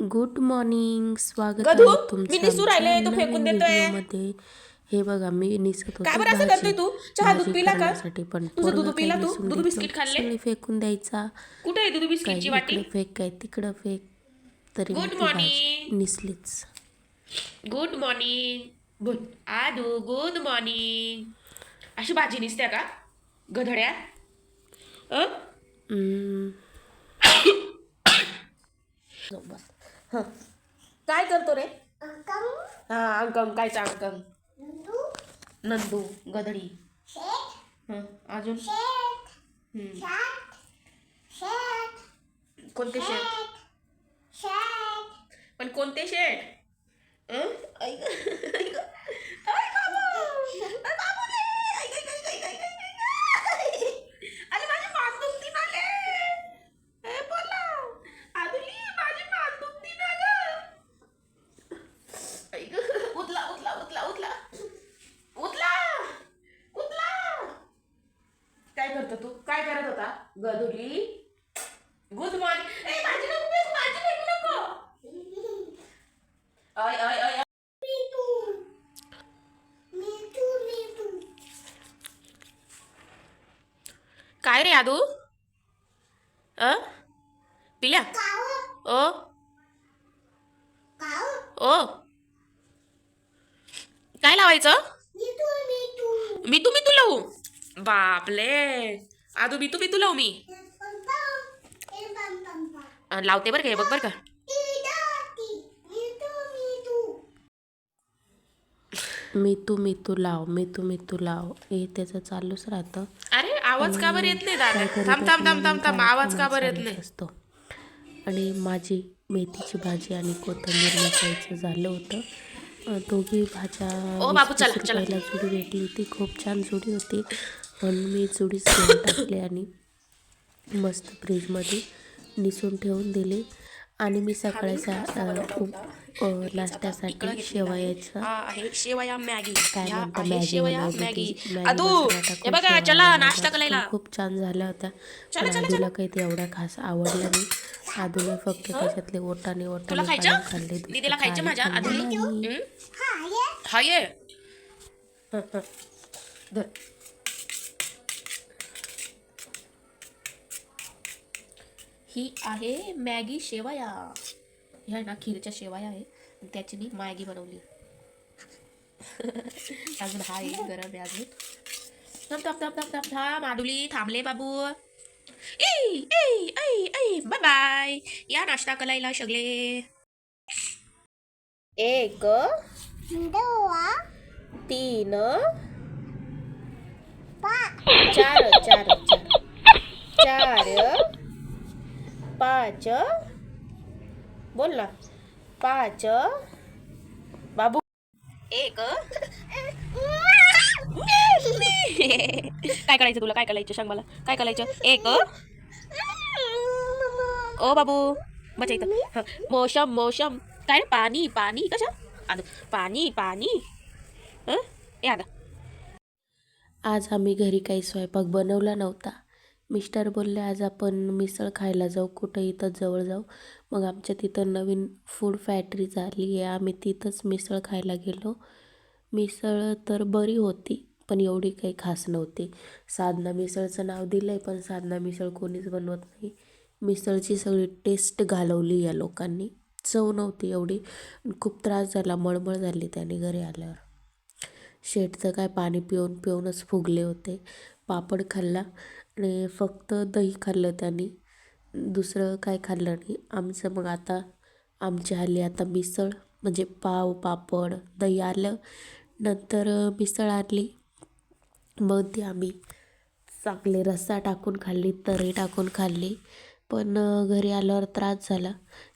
Good morning स्वागत आहे तुमचं आमच्या तो फेकून. व्हिडिओमध्ये. हे बघा मी निसत होते तू? चहा दूध पिला का? पण दूध पिला तू? दूध बिस्किट. खाल्ले? फेकून द्यायचा कुठे आहे दुधू बिस्किटची वाटी फेक काय तिकडं फेक तरी मी Good ती भाजी morning. निसलीच गुड मॉर्निंग बोल आदू गुड मॉर्निंग अशी भाजी निसत्या का गधड्या हं. काय करतो रे? हा अंकम. काय अंकम? नंदू. गधडी हं, अजून? हं. कोणते शेट पण कोणते शेट हं? आई का करत गधुली गुड मॉर्निंग माझी नको माझी फेकू नको अय अय अय काय रे आदू? अ? पिल्या? ओ? ओ? काय लावायचं? मी तू मी तू लावू बापले. आदू मी तू मी तू लावू मी. लावते बरं का हे बघ बरं का. मी तू मी तू लाव मी तू मी तू लाव. हे त्याचं चालूच राहतं. अरे आवाज का बरं येत नाही दादा? थांब थांब थांब थांब थांब. आवाज का बरं येत नाही? असतो. आणि माझी मेथीची भाजी आणि कोथिंबीर मिसळचं झालं होतं. दोघी भाज्या जुडी भेटली होती. खूप छान जुडी होती. म्हणून मी जुडीच घेऊन टाकली आणि मस्त फ्रीजमध्ये निसून ठेवून दिली. आणि मी सकाळचा नाश्त्यासाठी शेवयाचं हा आहे शेवया मॅगी. काय म्हणता मॅगी मॅगी. होती. हे बघा चला बनवल्या नाश्ता. करायला खूप छान झाल्या होत्या चला, पण काही ते एवढ्या खास आवडल्या नाही. आदूला फक्त त्याच्यातले ओटाने ओटाने खाल्ले दीदीला खायचं माझ्या. हं? हा हं, हं. धर. ही आहे मॅगी शेवाया. ह्या ना खीरच्या शेवाया आहे. त्याची मी मॅगी बनवली. अजून हा एक गरम आहे अजून. थांब थांब थांब थांब थांब थांब माडुली थांबले बाबू. ए ऐ ऐ बाय बाय या नाश्ता करायला सगळे. एक तीन चार चार चार चार पाच बोल ना. पाच बाबू. एक. काय करायचं तुला? काय करायचं? सांग मला. काय करायचं? एक. ओ बाबू. मजा इथं. हं. मोशम काय रे? पाणी पाणी. कशा? आलं. पाणी पाणी. हं? ए आज आम्ही घरी काही स्वयंपाक बनवला नव्हता. मिस्टर बोलले आज आपण मिसळ खायला जाऊ कुठं इथं जवळ जाऊ. मग आमच्या तिथं नवीन फूड फॅक्टरी झाली आहे. आम्ही तिथंच मिसळ खायला गेलो. मिसळ तर बरी होती पण एवढी काही खास नव्हती. साधना मिसळचं नाव दिलं आहे पण साधना मिसळ कोणीच बनवत नाही. मिसळची सगळी टेस्ट घालवली या लोकांनी. चव नव्हती एवढी. खूप त्रास झाला मळमळ झाली त्याने घरी आल्यावर. शेटचं काय पाणी पिऊन पिऊनच फुगले होते. पापड खाल्ला आणि फक्त दही खाल्लं त्यांनी. दुसरं काय खाल्लं नाही. आमचं मग आता आमची आली आता मिसळ म्हणजे पाव पापड दही आलं. नंतर मिसळ आणली. मग ती आम्ही चांगले रस्सा टाकून खाल्ली तरी टाकून खाल्ली. पण घरी आल्यावर त्रास झाला.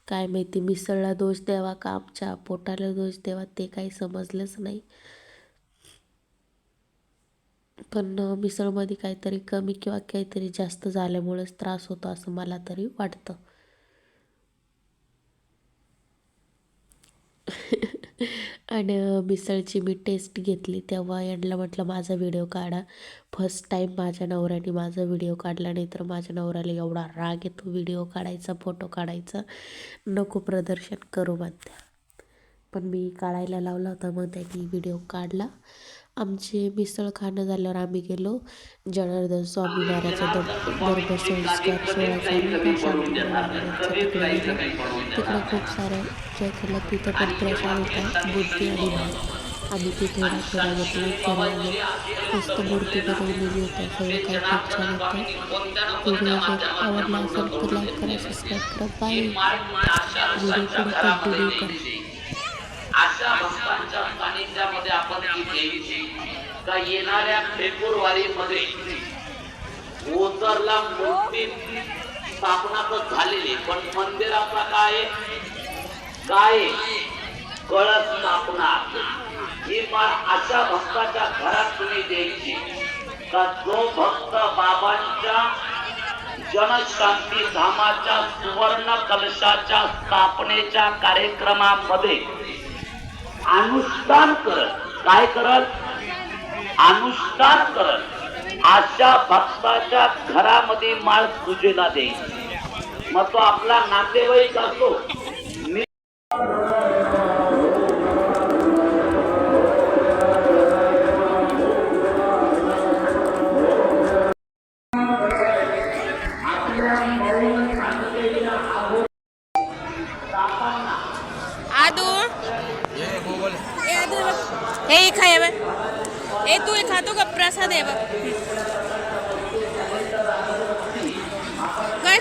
काय माहिती मिसळला दोष द्यावा का आमच्या पोटाला दोष द्यावा ते काही समजलंच नाही. पण मिसळमध्ये काहीतरी कमी किंवा काहीतरी जास्त झाल्यामुळेच त्रास होतो असं मला तरी वाटतं. आणि मिसळची मी टेस्ट घेतली तेव्हा यांना म्हटलं माझा व्हिडिओ काढा. फर्स्ट टाईम माझ्या नवऱ्याने माझा व्हिडिओ काढला नाही तर माझ्या नवऱ्याला एवढा राग येतो व्हिडिओ काढायचा फोटो काढायचा. नको प्रदर्शन करू म्हणत्या. पण मी काढायला लावला होता मग त्यांनी व्हिडिओ काढला. आमचे मिसळ खाणं झाल्यावर आम्ही गेलो. जनार्दन स्वामी महाराजचा दर धर्मसंस्कार सोहळा चालू तिकडे खूप सारं एन्जॉय केलं तिथं पण प्रसाद होता. बुद्धी आणि आम्ही तिथे थोडा घेतला फिरायला मस्त मूर्ती बनवलेली होती. सगळं काही खूप छान होतं. व्हिडिओ जर आवडला असेल तर लाईक करा सबस्क्राईब करा. बाय व्हिडिओ पण कंटिन्यू करा. अशा भक्तांच्या सानिध्यामध्ये आपण इथे का येणाऱ्या फेब्रुवारीमध्ये ओझरला मूर्ती स्थापना तर झालेली पण मंदिराचा काय काय कळ स्थापना. ही पण अशा भक्ताच्या घरात तुम्ही द्यायची का जो भक्त बाबांच्या जनशांती धामाच्या सुवर्ण कलशाच्या स्थापनेच्या कार्यक्रमामध्ये अनुष्ठान करत. काय करत? अनुष्ठान करत. अशा भक्ताच्या घरामध्ये माळ पूजेला देईल. मग तो आपला नातेवाईक असतो बघ. हे खा हे बघ. ए तू हे खातो का प्रसाद आहे बघ काय